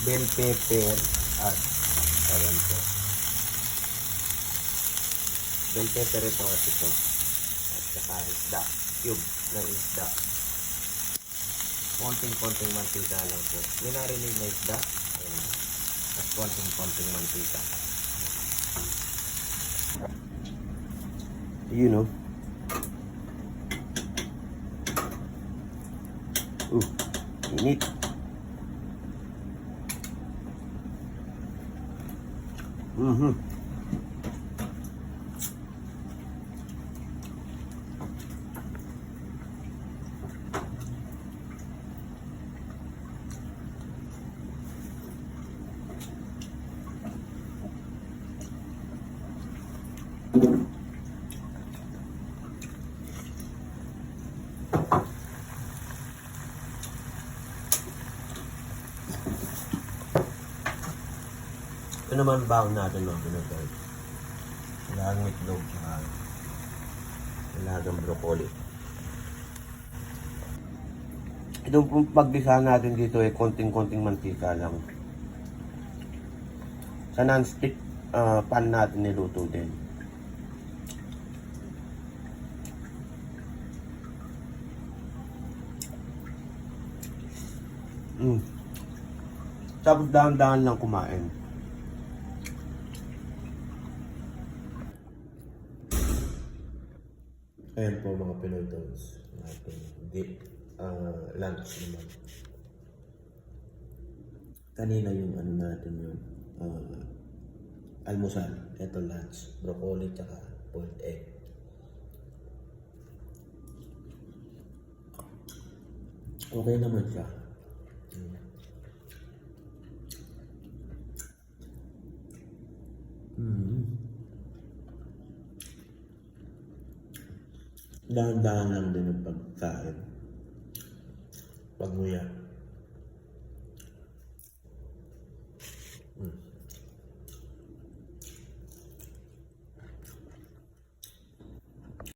bell pepper at ayan po. Bell pepper ito at ito. At saka isda. Cube ng isda. Konting-konting mantika lang po. May narinig na isda. At konting-konting mantika. You know. Ooh, init. Mm-hmm. Thank you. Ito naman baon natin mga pinagay. Kailangan itlog tsaka kailangan broccoli. Itong pong paggisa natin dito ay konting-konting mantika lang. Sa non-stick ah, pan natin niluto din. Mm. Tapos dahan-dahan lang kumain. Ayan po mga Pinoy Tones. Ating di, ah, lunch naman. Kanina yung ano natin yun. ah, almusal. Ito lunch. Broccoli tsaka boiled egg. Okay naman siya. Dahan-dahan lang din ang pagkain. Pag nguya.